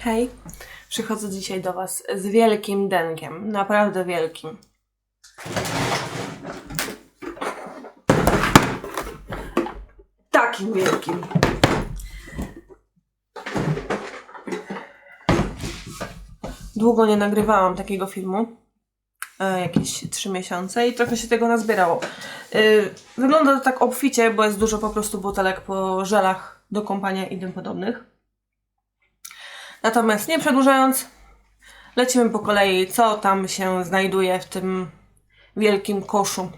Hej, przychodzę dzisiaj do Was z wielkim denkiem, naprawdę wielkim. Takim wielkim. Długo nie nagrywałam takiego filmu. E, jakieś 3 miesiące i trochę się tego nazbierało. E, wygląda to tak obficie, bo jest dużo po prostu butelek po żelach do kąpania i tym podobnych. Natomiast nie przedłużając, lecimy po kolei, co tam się znajduje w tym wielkim koszu.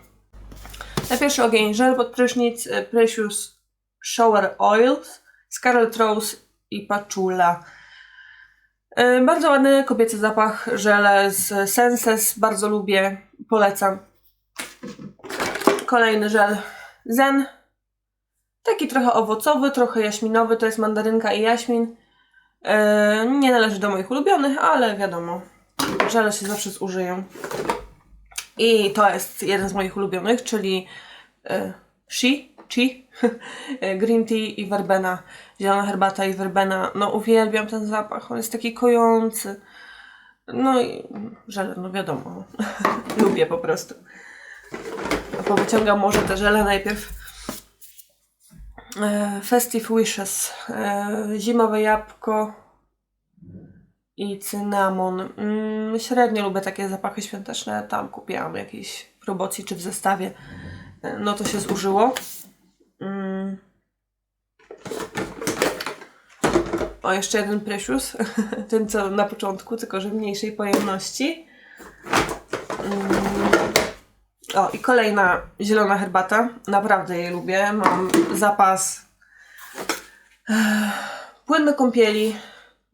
Na pierwszy ogień żel pod prysznic, e, Precious Shower Oils, Scarlet Rose i Patchoula. E, Bardzo ładny kobiecy zapach, żele z Senses, bardzo lubię, polecam. Kolejny żel Zen, taki trochę owocowy, trochę jaśminowy, to jest mandarynka i jaśmin. E, nie należy do moich ulubionych, ale wiadomo, żele się zawsze zużyją. I to jest jeden z moich ulubionych, czyli e, Shi, Chi, e, Green Tea i Verbena, zielona herbata i Verbena. No uwielbiam ten zapach, on jest taki kojący. No i żele, no wiadomo, lubię po prostu. Powyciągam może te żele najpierw. E, Festive Wishes, e, zimowe jabłko i cynamon. Mm, średnio lubię takie zapachy świąteczne. Tam kupiłam jakieś w promocji czy w zestawie. E, No to się zużyło. Mm. O, jeszcze jeden Precious. Ten co na początku, tylko że w mniejszej pojemności. O, i kolejna zielona herbata. Naprawdę jej lubię. Mam zapas eh, płyn do kąpieli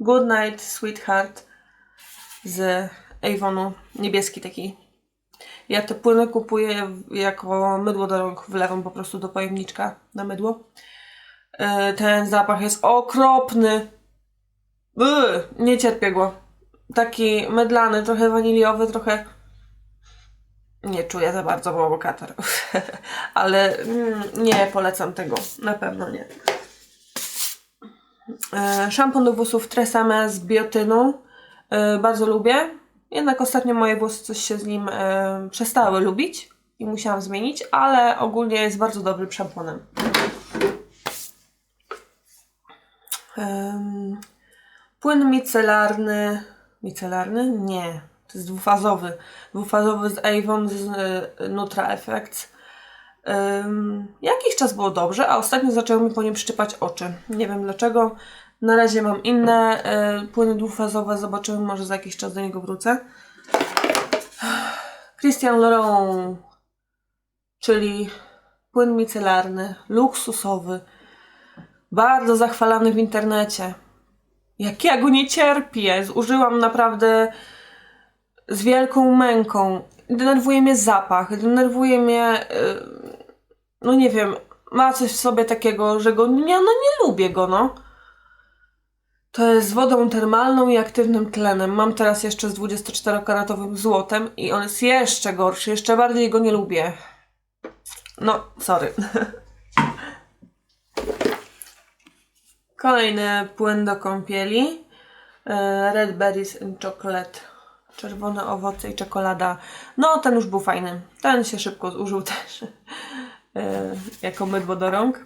Good Night Sweetheart z Avonu. Niebieski taki. Ja te płyny kupuję jako mydło do rąk. Wlewam po prostu do pojemniczka na mydło. E, Ten zapach jest okropny. Yy, nie cierpię go. Taki mydlany, trochę waniliowy, trochę nie czuję za bardzo, bo. Ale mm, nie polecam tego. Na pewno nie. E, Szampon do włosów Tresemme z biotynu. E, bardzo lubię. Jednak ostatnio moje włosy coś się z nim e, przestały lubić i musiałam zmienić, ale ogólnie jest bardzo dobrym szamponem. Em, Płyn micelarny. Micelarny? Nie. Jest dwufazowy. Dwufazowy z Avon z e, Nutra Effects. Ym, jakiś czas było dobrze, a ostatnio zaczęły mi po nim szczypać oczy. Nie wiem dlaczego. Na razie mam inne e, płyny dwufazowe. Zobaczymy, może za jakiś czas do niego wrócę. Christian Laurent, czyli płyn micelarny, luksusowy, bardzo zachwalany w internecie. Jak ja go nie cierpię. Zużyłam naprawdę z wielką męką. Denerwuje mnie zapach, denerwuje mnie. Yy, no nie wiem, ma coś w sobie takiego, że go. Nie, no nie lubię go, no. To jest z wodą termalną i aktywnym tlenem. Mam teraz jeszcze z 24-karatowym złotem i on jest jeszcze gorszy, jeszcze bardziej go nie lubię. No, sorry. Kolejny płyn do kąpieli. E, Red Berries and Chocolate. Czerwone owoce i czekolada. No, ten już był fajny. Ten się szybko zużył też. E, jako mydło do rąk.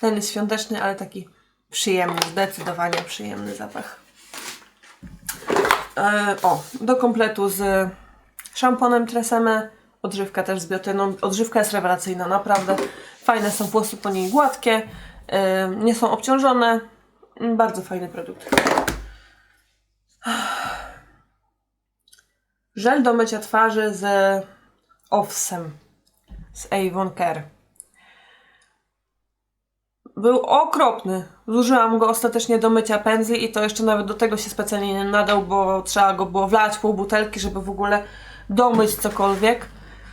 Ten jest świąteczny, ale taki przyjemny. Zdecydowanie przyjemny zapach. E, o, do kompletu z szamponem Tresemme. Odżywka też z biotyną. Odżywka jest rewelacyjna, naprawdę. Fajne są włosy po niej gładkie. e, Nie są obciążone. Bardzo fajny produkt. Żel do mycia twarzy z Offsem z Avon Care. Był okropny. Zużyłam go ostatecznie do mycia pędzli i to jeszcze nawet do tego się specjalnie nie nadał, bo trzeba go było wlać pół butelki, żeby w ogóle domyć cokolwiek.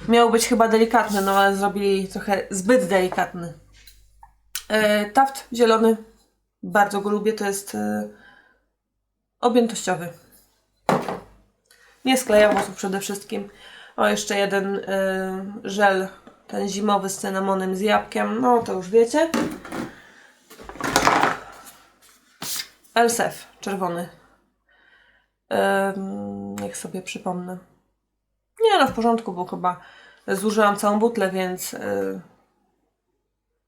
Miał być chyba delikatny, no ale zrobili trochę zbyt delikatny. E, taft zielony. Bardzo go lubię. To jest e, objętościowy. Nie skleja włosów przede wszystkim. O, jeszcze jeden y, żel, ten zimowy z cynamonem z jabłkiem. No, to już wiecie. Elsef, czerwony. Ym, niech sobie przypomnę. Nie no, w porządku, bo chyba zużyłam całą butlę, więc y,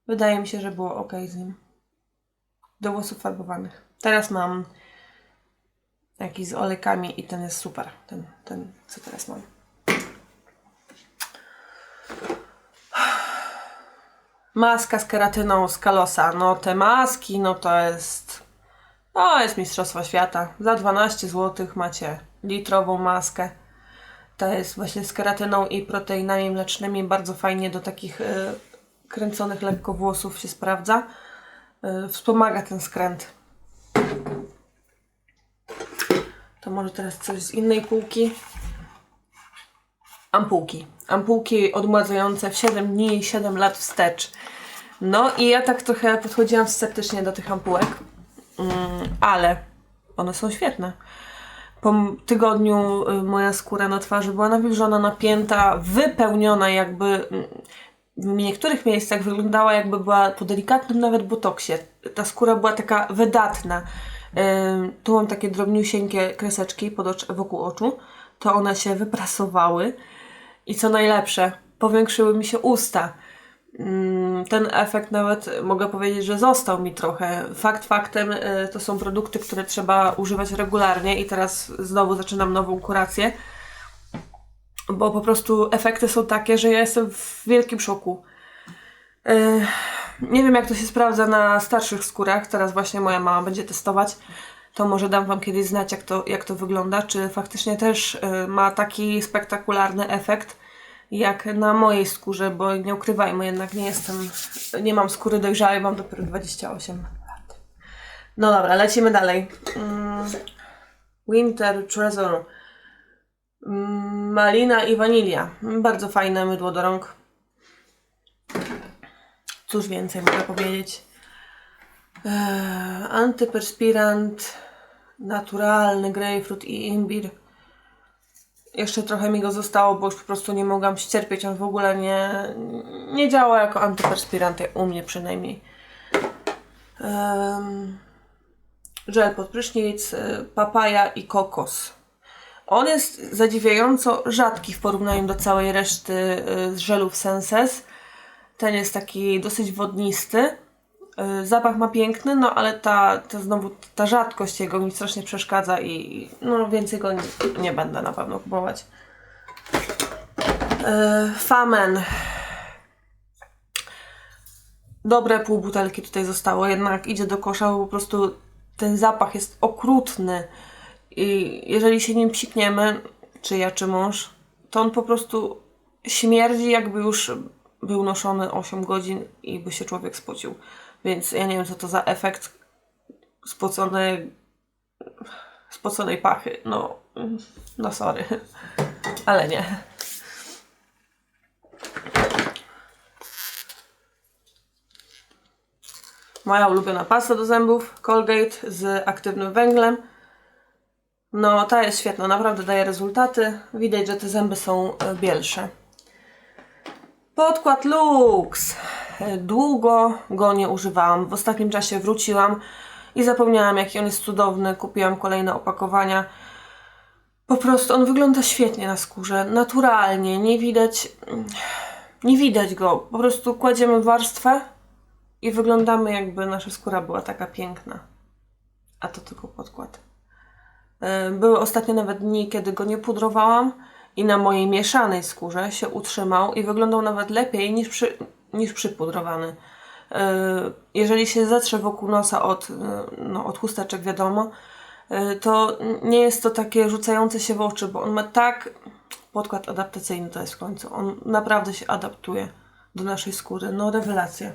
wydaje mi się, że było ok z nim. Do włosów farbowanych. Teraz mam jakiś z olejkami i ten jest super. Ten, ten co teraz mam. Maska z keratyną z Kalosa. No te maski, no to jest... To jest Mistrzostwo Świata. Za 12 zł macie litrową maskę. Ta jest właśnie z keratyną i proteinami mlecznymi. Bardzo fajnie do takich y, kręconych lekko włosów się sprawdza. Y, wspomaga ten skręt. To może teraz coś z innej półki. Ampułki. Ampułki odmładzające w 7 dni i 7 lat wstecz. No i ja tak trochę podchodziłam sceptycznie do tych ampułek, mm, ale one są świetne. Po tygodniu y, moja skóra na twarzy była nawilżona, napięta, wypełniona jakby mm, w niektórych miejscach wyglądała jakby była po delikatnym nawet botoksie. Ta skóra była taka wydatna. Tu mam takie drobniusieńkie kreseczki pod ocz- wokół oczu. To one się wyprasowały. I co najlepsze, powiększyły mi się usta. Mm, Ten efekt nawet mogę powiedzieć, że został mi trochę. Fakt faktem y, to są produkty, które trzeba używać regularnie i teraz znowu zaczynam nową kurację, bo po prostu efekty są takie, że ja jestem w wielkim szoku. Nie wiem jak to się sprawdza na starszych skórach, teraz właśnie moja mama będzie testować. To może dam Wam kiedyś znać, jak to, jak to wygląda. Czy faktycznie też y, ma taki spektakularny efekt, jak na mojej skórze, bo nie ukrywajmy, jednak nie jestem, nie mam skóry dojrzałej, mam dopiero 28 lat. No dobra, lecimy dalej. Mm, Winter Treasure. Mm, Malina i wanilia. Bardzo fajne mydło do rąk. Cóż więcej mogę powiedzieć? Eee, antyperspirant, naturalny grapefruit i imbir. Jeszcze trochę mi go zostało, bo już po prostu nie mogłam ścierpieć. On w ogóle nie, nie działa jako antyperspirant, u mnie przynajmniej. Żel pod prysznic, y, papaja i kokos. On jest zadziwiająco rzadki w porównaniu do całej reszty z żelów Senses. Ten jest taki dosyć wodnisty. Y, Zapach ma piękny, no ale ta, ta znowu ta rzadkość jego mi strasznie przeszkadza i no więcej go nie, nie będę na pewno kupować. Y, Famen. Dobre pół butelki tutaj zostało, jednak idzie do kosza, bo po prostu ten zapach jest okrutny i jeżeli się nim psikniemy, czy ja, czy mąż, to on po prostu śmierdzi jakby już był noszony 8 godzin i by się człowiek spocił. Więc ja nie wiem, co to za efekt spoconej, spoconej pachy. No, no sorry, ale nie. Moja ulubiona pasta do zębów, Colgate z aktywnym węglem. No, ta jest świetna, naprawdę daje rezultaty. Widać, że te zęby są e, bielsze. Podkład Lux. Długo go nie używałam. W ostatnim czasie wróciłam i zapomniałam, jaki on jest cudowny. Kupiłam kolejne opakowania. Po prostu on wygląda świetnie na skórze, naturalnie, nie widać, nie widać go. Po prostu kładziemy warstwę i wyglądamy, jakby nasza skóra była taka piękna. A to tylko podkład. E, Były ostatnio nawet dni, kiedy go nie pudrowałam i na mojej mieszanej skórze się utrzymał i wyglądał nawet lepiej niż, przy, niż przypudrowany. E, Jeżeli się zatrze wokół nosa od, e, no, od chusteczek, wiadomo, e, to nie jest to takie rzucające się w oczy, bo on ma tak. Podkład adaptacyjny to jest w końcu. On naprawdę się adaptuje do naszej skóry. No, rewelacja.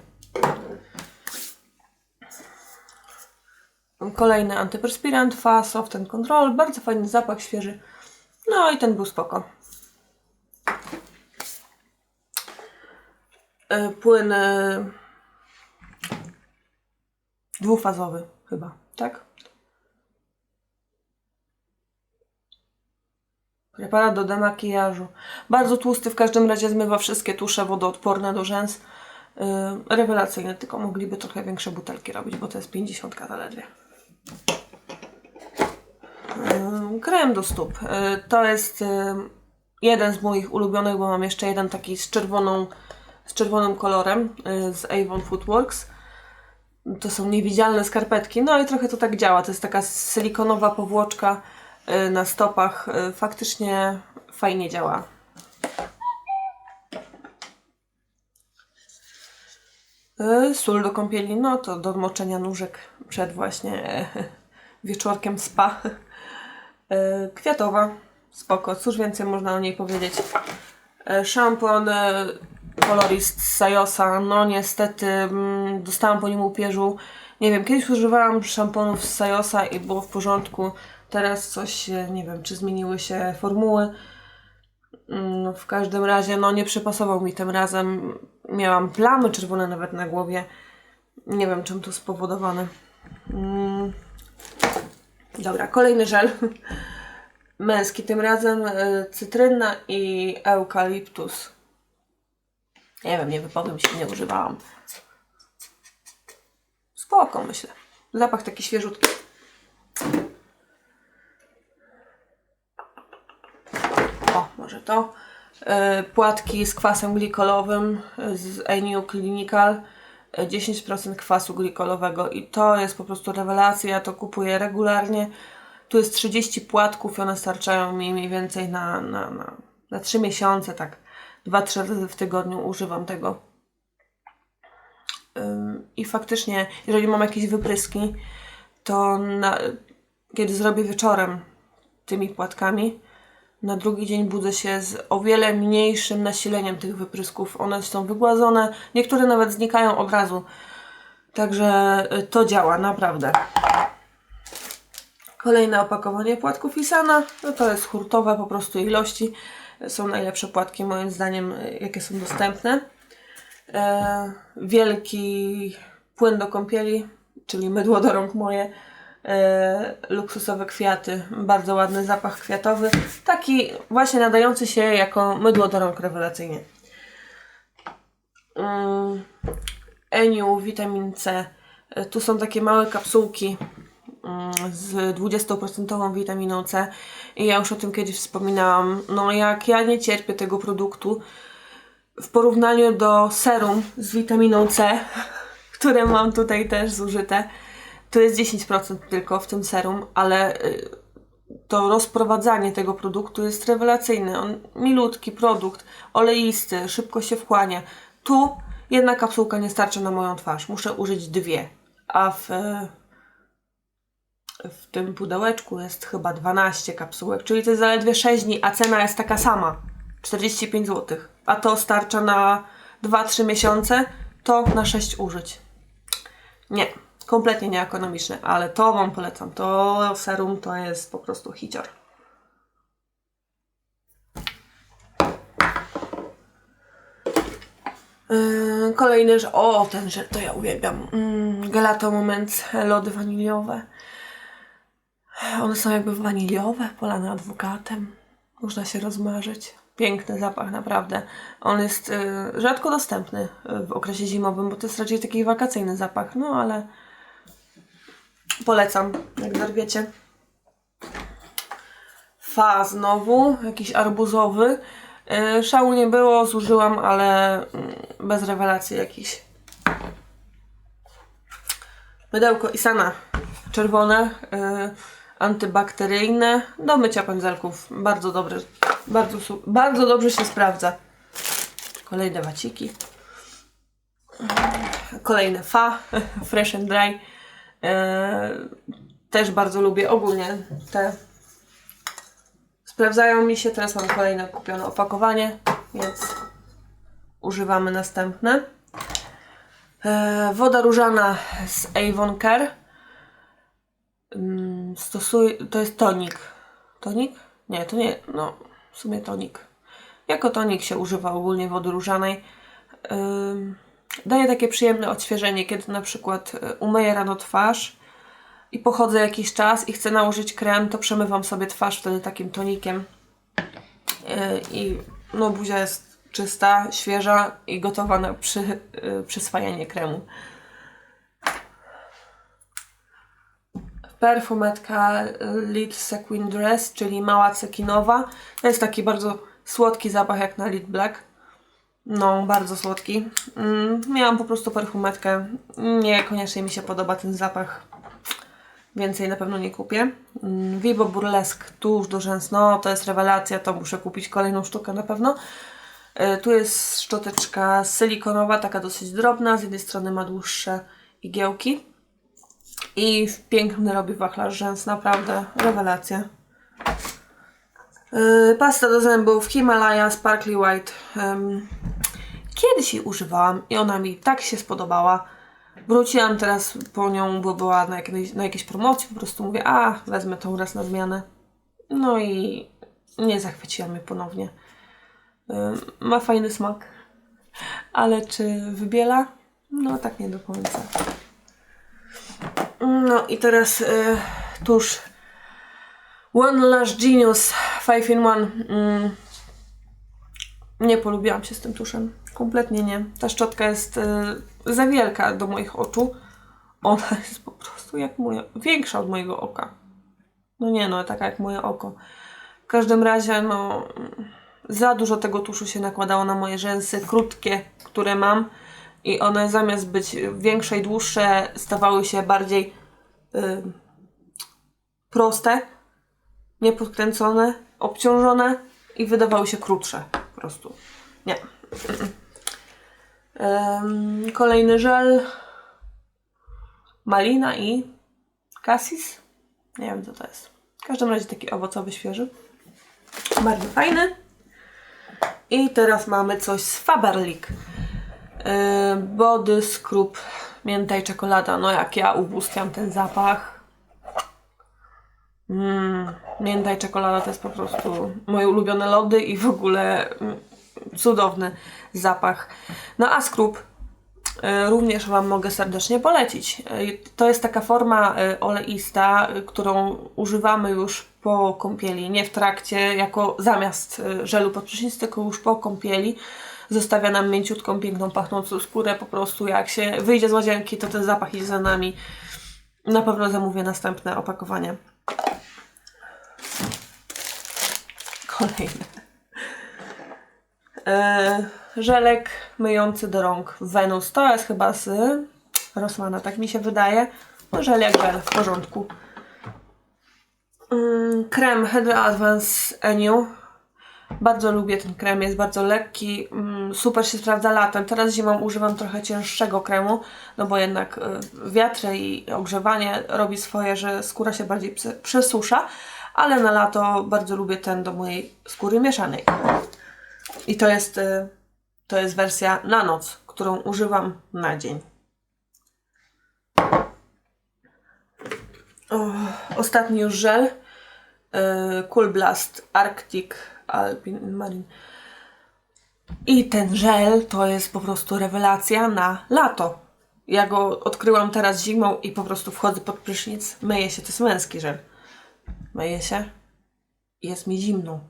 Kolejny antyperspirant, Fa Soft and Control. Bardzo fajny zapach, świeży. No i ten był spoko. E, Płyn e, dwufazowy chyba, tak? Preparat do demakijażu. Bardzo tłusty, w każdym razie zmywa wszystkie tusze wodoodporne do rzęs. Yy, tylko mogliby trochę większe butelki robić, bo to jest 50 zaledwie. Krem do stóp. Y, To jest jeden z moich ulubionych, bo mam jeszcze jeden taki z czerwoną, z czerwonym kolorem y, z Avon Footworks. To są niewidzialne skarpetki, no i trochę to tak działa. To jest taka silikonowa powłoczka y, na stopach. Faktycznie fajnie działa. Sól do kąpieli, no to do moczenia nóżek przed właśnie e, wieczorkiem spa. E, Kwiatowa, spoko, cóż więcej można o niej powiedzieć. E, Szampon e, kolorist z no niestety mm, dostałam po nim upierzu. Nie wiem, kiedyś używałam szamponów z Sajosa i było w porządku. Teraz coś, nie wiem, czy zmieniły się formuły. Mm, W każdym razie, no nie przypasował mi tym razem. Miałam plamy czerwone nawet na głowie. Nie wiem, czym to spowodowane. Mm. Dobra, kolejny żel. Męski, tym razem y, cytryna i eukaliptus. Nie wiem, nie wypowiem się, nie używałam. Spoko, myślę. Zapach taki świeżutki. O, może to. E, Płatki z kwasem glikolowym e, z Eniu Clinical. E, 10% kwasu glikolowego i to jest po prostu rewelacja. Ja to kupuję regularnie. Tu jest 30 płatków i one starczają mi mniej więcej na, na, na, na 3 miesiące, tak. 2-3 razy w tygodniu używam tego. I faktycznie, jeżeli mam jakieś wypryski, to na, kiedy zrobię wieczorem tymi płatkami, na drugi dzień budzę się z o wiele mniejszym nasileniem tych wyprysków. One są wygładzone, niektóre nawet znikają od razu. Także y, to działa, naprawdę. Kolejne opakowanie płatków Isana. No to jest hurtowe po prostu ilości. Są najlepsze płatki moim zdaniem, y, jakie są dostępne. E, wielki płyn do kąpieli, czyli mydło do rąk moje. E, luksusowe kwiaty, bardzo ładny zapach kwiatowy. Taki właśnie nadający się jako mydło do rąk rewelacyjnie. Mm, Eniu, witamin C. E, Tu są takie małe kapsułki mm, z 20% witaminą C. I ja już o tym kiedyś wspominałam. No jak ja nie cierpię tego produktu w porównaniu do serum z witaminą C, które mam tutaj też zużyte, to jest 10% tylko w tym serum, ale y, to rozprowadzanie tego produktu jest rewelacyjne. On milutki produkt, oleisty, szybko się wchłania. Tu jedna kapsułka nie starczy na moją twarz. Muszę użyć dwie. A w, w tym pudełeczku jest chyba 12 kapsułek, czyli to jest zaledwie 6 dni, a cena jest taka sama. 45 zł. A to starcza na 2-3 miesiące, to na 6 użyć. Nie, kompletnie nieekonomiczne, ale to Wam polecam. To serum to jest po prostu hicior. Yy, Kolejny, że o ten żel to ja uwielbiam. Mm, Gelato Moment, lody waniliowe. One są jakby waniliowe, polane adwokatem. Można się rozmarzyć. Piękny zapach, naprawdę. On jest y, rzadko dostępny w okresie zimowym, bo to jest raczej taki wakacyjny zapach, no ale polecam, jak zarwiecie. Fa znowu, jakiś arbuzowy. Y, szału nie było, zużyłam, ale mm, bez rewelacji jakiś. Mydełko Isana czerwone, y, antybakteryjne, do mycia pędzelków. Bardzo dobre, bardzo, bardzo dobrze się sprawdza. Kolejne waciki. Kolejne fa, fresh and dry. Y, też bardzo lubię ogólnie te. Sprawdzają mi się, teraz mam kolejne kupione opakowanie, więc używamy następne. E, woda różana z Avon Care. Mm, Stosuj, to jest tonik. Tonik? Nie, to nie, no w sumie tonik. Jako tonik się używa ogólnie wody różanej. Daje takie przyjemne odświeżenie, kiedy na przykład y, umyję rano twarz i pochodzę jakiś czas i chcę nałożyć krem, to przemywam sobie twarz wtedy takim tonikiem. Yy, I no buzia jest czysta, świeża i gotowa na przy, yy, przyswajanie kremu. perfumetka Lid Sequin Dress, czyli mała cekinowa. To jest taki bardzo słodki zapach jak na Lid Black. No, bardzo słodki. Mm, miałam po prostu perfumetkę. Niekoniecznie mi się podoba ten zapach. Więcej na pewno nie kupię. Mm, Vivo Burlesque, tuż do rzęs. No, to jest rewelacja, to muszę kupić kolejną sztukę na pewno. E, Tu jest szczoteczka silikonowa, taka dosyć drobna. Z jednej strony ma dłuższe igiełki. I piękny robi wachlarz rzęs, naprawdę rewelacja. Yy, pasta do zębów Himalaya Sparkly White. Kiedyś jej używałam i ona mi tak się spodobała. Wróciłam teraz po nią, bo była na jakiejś, na jakiejś promocji. Po prostu mówię, a wezmę tą raz na zmianę. No i nie zachwyciła mnie ponownie. Ma fajny smak, ale czy wybiela? No tak nie do końca. No i teraz y, tuż One Lash Genius 5 in 1. Mm. Nie polubiłam się z tym tuszem. Kompletnie nie. Ta szczotka jest y, za wielka do moich oczu. Ona jest po prostu jak moje, większa od mojego oka. No nie no, taka jak moje oko. W każdym razie, no, za dużo tego tuszu się nakładało na moje rzęsy, krótkie, które mam. I one zamiast być większe i dłuższe, stawały się bardziej y, proste, niepodkręcone, obciążone i wydawały się krótsze po prostu. Nie. Kolejny żel. Malina i cassis. Nie wiem co to jest. W każdym razie taki owocowy, świeży. Bardzo fajny. I teraz mamy coś z Faberlic. Body scrub mięta i czekolada. No jak ja ubóstwiam ten zapach. Mm, mięta i czekolada to jest po prostu moje ulubione lody i w ogóle mm, cudowny zapach. No a scrub y, również Wam mogę serdecznie polecić. Y, To jest taka forma y, oleista, którą używamy już po kąpieli, nie w trakcie, jako zamiast żelu pod tylko już po kąpieli. Zostawia nam mięciutką, piękną, pachnącą skórę. Po prostu jak się wyjdzie z łazienki, to ten zapach idzie za nami. Na pewno zamówię następne opakowanie. Kolejne. E, żelek myjący do rąk Venus. To jest chyba z Rossmana, tak mi się wydaje. No, żel jak w porządku. Mm, krem Hydra Advance Eniu. Bardzo lubię ten krem, jest bardzo lekki, mm, super się sprawdza latem. Teraz zimą używam trochę cięższego kremu, no bo jednak y, wiatry i ogrzewanie robi swoje, że skóra się bardziej przesusza, ale na lato bardzo lubię ten do mojej skóry mieszanej. I to jest, y, to jest wersja na noc, którą używam na dzień. O, ostatni już żel. y, Cool Blast Arctic Alpine Marine. I ten żel to jest po prostu rewelacja na lato. Ja go odkryłam teraz zimą i po prostu wchodzę pod prysznic, myję się, to jest męski żel. Myję się i jest mi zimno.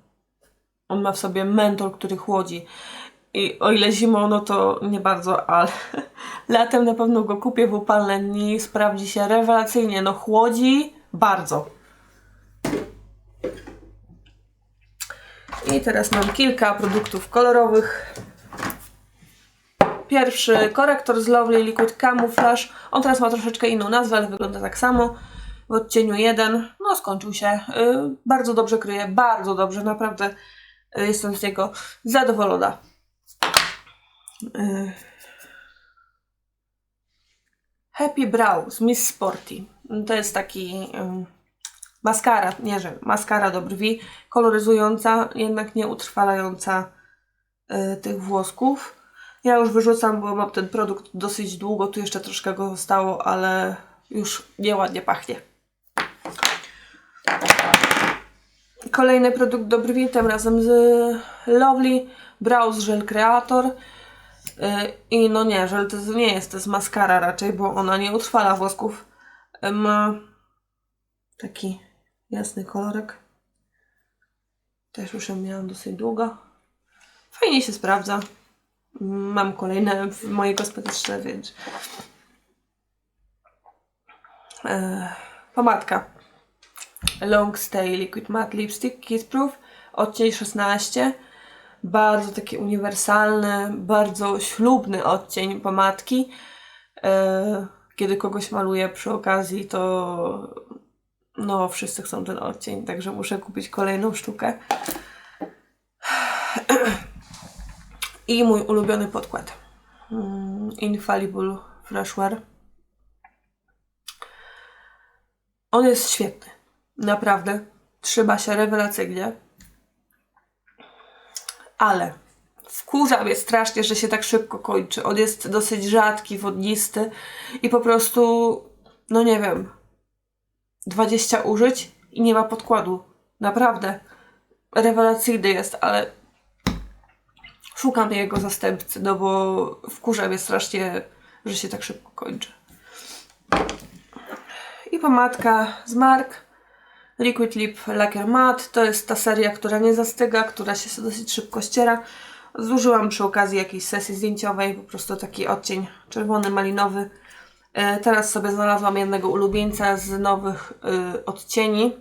On ma w sobie mentol, który chłodzi. I o ile zimą, no to nie bardzo, ale latem na pewno go kupię w upalne dni. Sprawdzi się rewelacyjnie. No chłodzi bardzo. I teraz mam kilka produktów kolorowych. Pierwszy korektor z Lovely Liquid Camouflage. On teraz ma troszeczkę inną nazwę, ale wygląda tak samo. W odcieniu 1. No skończył się. Yy, bardzo dobrze kryje, bardzo dobrze, naprawdę jestem z niego zadowolona. Yy. Happy Brow z Miss Sporty. To jest taki ym, maskara, nie że maskara do brwi, koloryzująca, jednak nie utrwalająca y, tych włosków. Ja już wyrzucam, bo mam ten produkt dosyć długo, tu jeszcze troszkę go zostało, ale już nieładnie pachnie. Kolejny produkt do brwi, tym razem z Lovely Brows Gel Creator. Y, I no nie, żel to nie jest, to jest maskara raczej, bo ona nie utrwala włosków. Y, Ma taki jasny kolorek. Też już ją miałam dosyć długo. Fajnie się sprawdza. Mam kolejne w mojej kosmetyczne, więc... E, pomadka. Long Stay Liquid Matte Lipstick Kiss Proof, odcień 16. Bardzo taki uniwersalny, bardzo ślubny odcień pomadki. E, Kiedy kogoś maluję przy okazji, to no wszyscy chcą ten odcień, także muszę kupić kolejną sztukę. I mój ulubiony podkład. Mm, Infallible Freshwear. On jest świetny. Naprawdę. Trzyma się rewelacyjnie. Ale wkurza mnie strasznie, że się tak szybko kończy. On jest dosyć rzadki, wodnisty i po prostu, no nie wiem, 20 użyć i nie ma podkładu. Naprawdę. Rewelacyjny jest, ale szukam jego zastępcy, no bo wkurza mnie strasznie, że się tak szybko kończy. I pomadka z Mark. Liquid Lip Lacquer Matte. To jest ta seria, która nie zastyga, która się dosyć szybko ściera. Zużyłam przy okazji jakiejś sesji zdjęciowej, po prostu taki odcień czerwony, malinowy. E, Teraz sobie znalazłam jednego ulubieńca z nowych y, odcieni.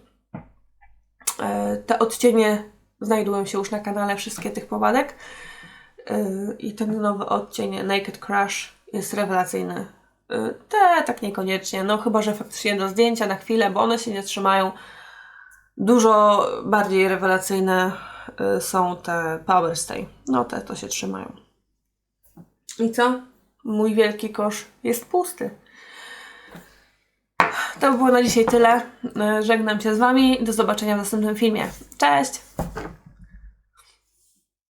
E, Te odcienie znajdują się już na kanale wszystkie tych pomadek. I ten nowy odcień Naked Crush jest rewelacyjny. Te tak niekoniecznie, no chyba, że faktycznie do zdjęcia na chwilę, bo one się nie trzymają. Dużo bardziej rewelacyjne y, są te Power Stay. No te to się trzymają. I co? Mój wielki kosz jest pusty. To by było na dzisiaj tyle. Y, Żegnam się z Wami. Do zobaczenia w następnym filmie. Cześć!